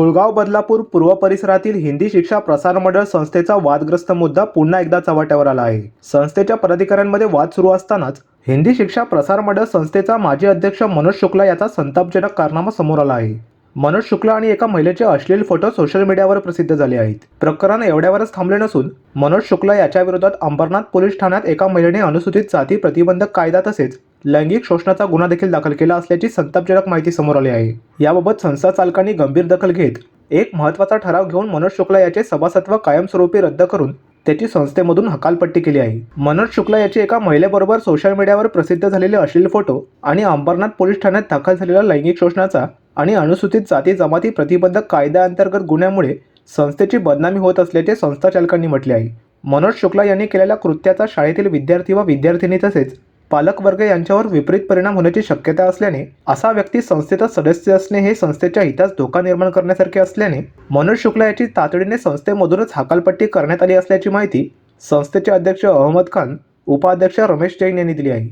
कुळगाव बदलापूर पूर्व परिसरातील हिंदी शिक्षा प्रसार मंडळ संस्थेचा वादग्रस्त मुद्दा पुन्हा एकदा चव्हाट्यावर आला आहे. संस्थेच्या पदाधिकाऱ्यांमध्ये वाद सुरू असतानाच हिंदी शिक्षा प्रसार मंडळ संस्थेचा माजी अध्यक्ष मनोज शुक्ला याचा संतापजनक कारनामा समोर आला आहे. मनोज शुक्ला आणि एका महिलेचे अश्लील फोटो सोशल मीडियावर प्रसिद्ध झाले आहेत. प्रकरण एवढ्यावरच थांबले नसून मनोज शुक्ला याच्या विरोधात अंबरनाथ पोलीस ठाण्यात एका महिलेने अनुसूचित जाती प्रतिबंधक कायदा तसेच लैंगिक शोषणाचा गुन्हा देखील दाखल केला असल्याची संतापजनक माहिती समोर आली आहे. याबाबत संस्था चालकांनी गंभीर दखल घेत एक महत्त्वाचा ठराव घेऊन मनोज शुक्ला याचे सभासत्व कायमस्वरूपी रद्द करून त्याची संस्थेमधून हकालपट्टी केली आहे. मनोज शुक्ला याची एका महिलेबरोबर सोशल मीडियावर प्रसिद्ध झालेले अश्लील फोटो आणि अंबरनाथ पोलीस ठाण्यात दाखल झालेला लैंगिक शोषणाचा आणि अनुसूचित जाती जमाती प्रतिबंधक कायद्याअंतर्गत गुन्ह्यामुळे संस्थेची बदनामी होत असल्याचे संस्था चालकांनी म्हटले आहे. मनोज शुक्ला यांनी केलेल्या कृत्याचा शाळेतील विद्यार्थी व विद्यार्थिनी तसेच पालकवर्ग यांच्यावर विपरीत परिणाम होण्याची शक्यता असल्याने असा व्यक्ती संस्थेचा सदस्य असणे हे संस्थेच्या हितास धोका निर्माण करण्यासारखे असल्याने मनोज शुक्ला याची तातडीने संस्थेमधूनच हकालपट्टी करण्यात आली असल्याची माहिती संस्थेचे अध्यक्ष अहमद खान उपाध्यक्ष रमेश जैन यांनी दिली आहे.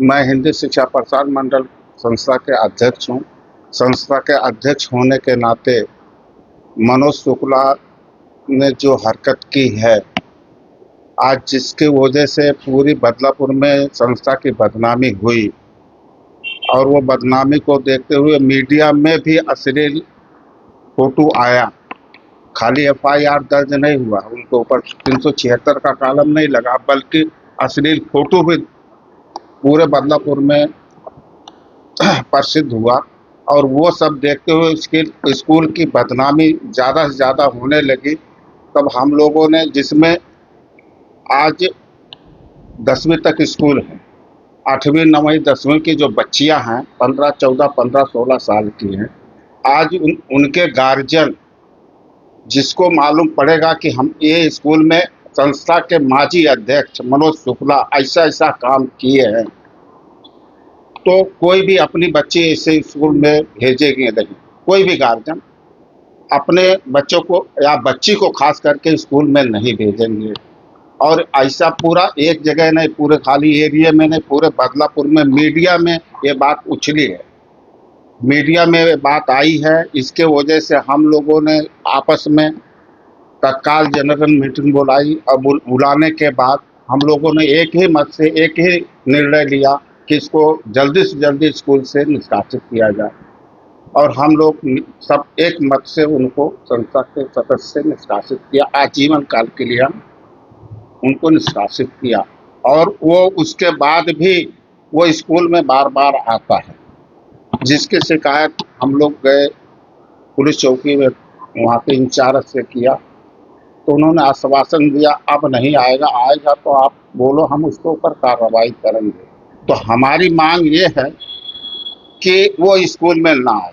मैं हिंदी शिक्षा प्रसार मंडल संस्था के अध्यक्ष हूँ। संस्था के अध्यक्ष होने के नाते मनोज शुक्ला ने जो हरकत की है आज जिसकी वजह से पूरी बदलापुर में संस्था की बदनामी हुई और वो बदनामी को देखते हुए मीडिया में भी अश्लील फ़ोटो आया। खाली एफआईआर दर्ज नहीं हुआ। उनके ऊपर तीन सौ छिहत्तर का कालम नहीं लगा, बल्कि अश्लील फ़ोटो भी पूरे बदलापुर में प्रसिद्ध हुआ और वो सब देखते हुए उसके स्कूल की बदनामी ज़्यादा से ज़्यादा होने लगी। तब हम लोगों ने जिसमें आज दसवीं तक स्कूल है। आठवीं नौवीं दसवीं की जो बच्चियाँ हैं पंद्रह चौदह पंद्रह सोलह साल की हैं आज उन, उनके गार्जियन जिसको मालूम पड़ेगा कि हम ये स्कूल में संस्था के माजी अध्यक्ष मनोज शुक्ला ऐसा ऐसा काम किए हैं तो कोई भी अपनी बच्ची ऐसे स्कूल में भेजेंगे नहीं। कोई भी गार्जियन अपने बच्चों को या बच्ची को खास करके स्कूल में नहीं भेजेंगे। और ऐसा पूरा एक जगह नहीं, पूरे खाली एरिया में नहीं, पूरे बदलापुर में मीडिया में ये बात उछली है। मीडिया में बात आई है, इसके वजह से हम लोगों ने आपस में तत्काल जनरल मीटिंग बुलाई। और बुलाने के बाद हम लोगों ने एक ही मत से एक ही निर्णय लिया कि इसको जल्दी से जल्दी स्कूल से निष्कासित किया जाए। और हम लोग सब एक मत से उनको संस्था के सदस्य से निष्कासित किया। आजीवन काल के लिए हम उनको निष्कासित किया और वो उसके बाद भी वो स्कूल में बार बार आता है। जिसकी शिकायत हम लोग गए, पुलिस चौकी में वहाँ के इंचार्ज से किया तो उन्होंने आश्वासन दिया, अब नहीं आएगा आएगा तो आप बोलो, हम उसके ऊपर कार्रवाई करेंगे। तो हमारी मांग ये है कि वो स्कूल में ना आए।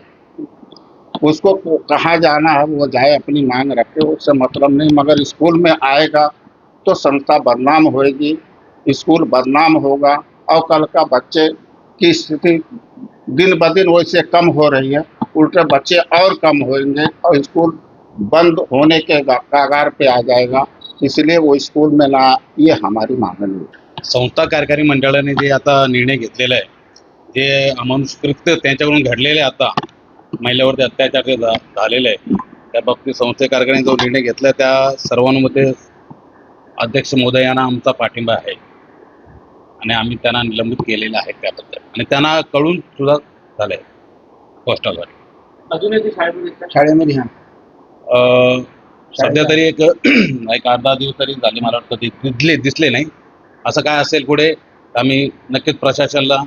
उसको कहाँ जाना है, वो जाए अपनी मांग रखे, उससे मतलब नहीं, मगर स्कूल में आएगा तो संस्था बदनाम होगी स्कूल बदनाम होगा, और कल का बच्चे की स्थिति दिन ब दिन वैसे कम हो रही है, उल्टे बच्चे और कम होंगे और स्कूल बंद होने के कागार पे आ जाएगा, इसलिए वो स्कूल में ना, ये हमारी मांगणी है। संस्था कार्यकारी मंडळाने जे आता निर्णय घेतलेला आहे, जे अमानुषकृत्य त्यांच्याकडून आता, महिलेवरती अत्याचार जे त्या बाबतीत संस्थे कार्यकारिणी जो निर्णय घेतला, त्या अध्यक्ष महोदयांना आमचा पाठिंबा आहे. आणि आम्ही त्यांना निलंबित केलेलं आहे त्याबद्दल. आणि त्यांना कळून सुद्धा झालंय पोस्टाद्वारे. अजून एक शाळेमध्ये हा. सध्या तरी एक एक दहा दिवस तरी झाले मला वाटतं ते दिसले दिसले नाही. असं काय असेल पुढे आम्ही नक्कीच प्रशासनाला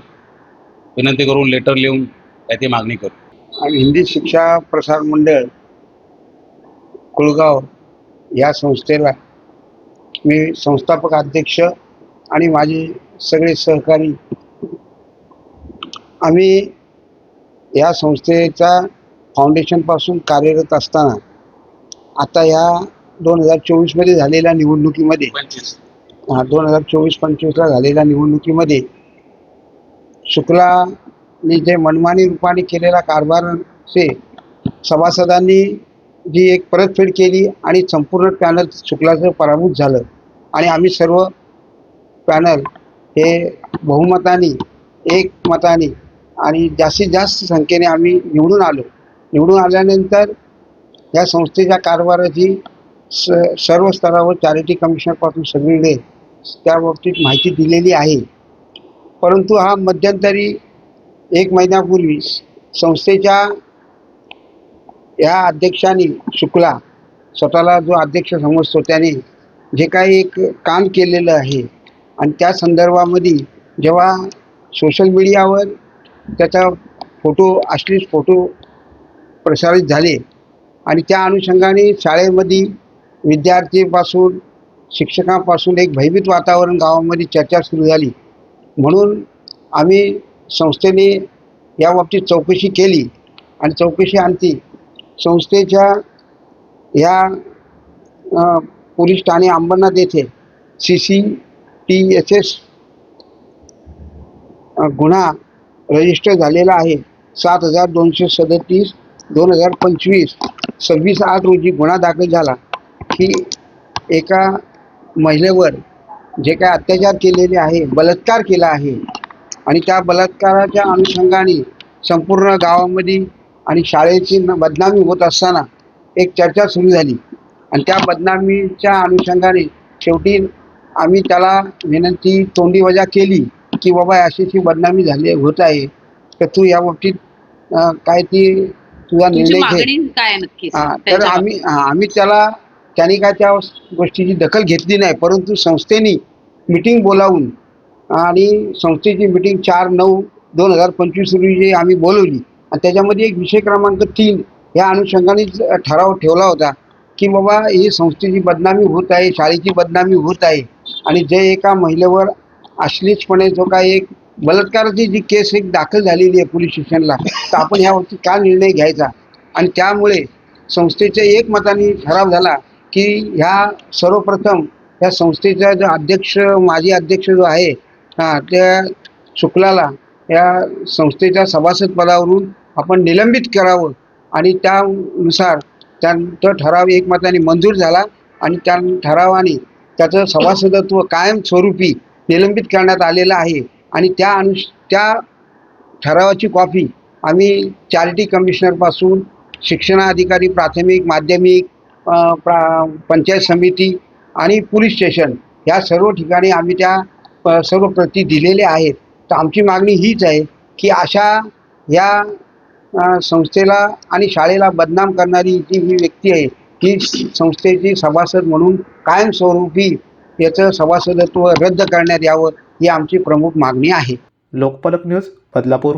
विनंती करून लेटर लिहून त्याची मागणी करू. आणि हिंदी शिक्षा प्रसार मंडळ कुळगाव या संस्थेला मी संस्थापक अध्यक्ष आणि माझे सगळे सहकारी. आम्ही या संस्थेचा फाउंडेशनपासून कार्यरत असताना आता या दोन हजार चोवीसमध्ये झालेल्या निवडणुकीमध्ये हा दोन हजार चोवीस पंचवीसला झालेल्या निवडणुकीमध्ये शुक्लानी जे मनमानी रूपाने केलेला कारभारचे सभासदांनी जी एक परतफेड केली आणि संपूर्ण पॅनल शुक्लाचं पराभूत झालं. आणि आम्ही सर्व पॅनल हे बहुमताने एक मताने आणि जास्तीत जास्त संख्येने आम्ही निवडून आलो. निवडून आल्यानंतर या संस्थेच्या कारभाराची स सर्व स्तरावर चॅरिटी कमिशनरपासून सगळीकडे त्या बाबतीत माहिती दिलेली आहे. परंतु हा मध्यंतरी एक महिन्यापूर्वी संस्थेच्या या अध्यक्षाने शुक्ला स्वतःला जो अध्यक्ष समजतो त्याने जे काही एक काम केलेलं आहे आणि त्या संदर्भामध्ये जेव्हा सोशल मीडियावर त्याचा फोटो अश्लील फोटो प्रसारित झाले आणि त्या अनुषंगाने शाळेमध्ये विद्यार्थीपासून शिक्षकांपासून एक भयभीत वातावरण गावामध्ये चर्चा सुरू झाली. म्हणून आम्ही संस्थेने या बाबतीत चौकशी केली आणि चौकशी आणती संस्थेच्या या पोलीस ठाणे अंबरनाथ येथे C C T S S गुन्हा रजिस्टर झालेला आहे. सात हजार दोनशे सदतीस दोन हजार पंचवीस सव्वीस आठ रोजी गुन्हा दाखल झाला. की एका महिलेवर जे काय अत्याचार केलेले आहे बलात्कार केला आहे आणि त्या बलात्काराच्या अनुषंगाने संपूर्ण गावामध्ये आणि शाळेची बदनामी होत असताना एक चर्चा सुरू झाली. आणि त्या बदनामीच्या अनुषंगाने शेवटी आम्ही त्याला विनंती तोंडी वजा केली की बाबा अशी अशी बदनामी झाली होत आहे. तर तू या बाबतीत काय ती तुझा निर्णय घे. हा, तर आम्ही आम्ही त्याला त्याने काय त्या गोष्टीची दखल घेतली नाही परंतु संस्थेने मिटिंग बोलावून आणि संस्थेची मिटिंग चार नऊ दोन हजार पंचवीस रोजी आम्ही बोलवली. आणि त्याच्यामध्ये एक विषय क्रमांक तीन या अनुषंगाने ठराव ठेवला होता की बाबा ही संस्थेची बदनामी होत आहे शाळेची बदनामी होत आहे आणि जे एका महिलेवर अश्लीलपणे जो काय एक बलात्काराची जी केस एक दाखल झालेली आहे पोलीस स्टेशनला तर आपण ह्यावरती का निर्णय घ्यायचा? आणि त्यामुळे संस्थेच्या एक मताने ठराव झाला की ह्या सर्वप्रथम या संस्थेचा जो अध्यक्ष माजी अध्यक्ष जो आहे त्या शुक्लाला या संस्थेच्या सभासद पदावरून आपण निलंबित करावं. आणि त्यानुसार त्या तो ठराव एकमताने मंजूर झाला आणि त्या ठरावाने त्याचं सभासदत्व कायमस्वरूपी निलंबित करण्यात आलेलं आहे. आणि त्या अनु त्या ठरावाची कॉपी आम्ही चॅरिटी कमिशनरपासून शिक्षणाधिकारी प्राथमिक माध्यमिक प्रा पंचायत समिती आणि पोलीस स्टेशन या सर्व ठिकाणी आम्ही त्या सर्व प्रती दिलेल्या आहेत. तर आमची मागणी हीच आहे की अशा या संस्थेला आणि शाळेला बदनाम करणारी जी ही व्यक्ती आहे ही संस्थेची सभासद म्हणून कायमस्वरूपी याचं सभासदत्व रद्द करण्यात यावं ही आमची प्रमुख मागणी आहे. लोकपालक न्यूज बदलापूर.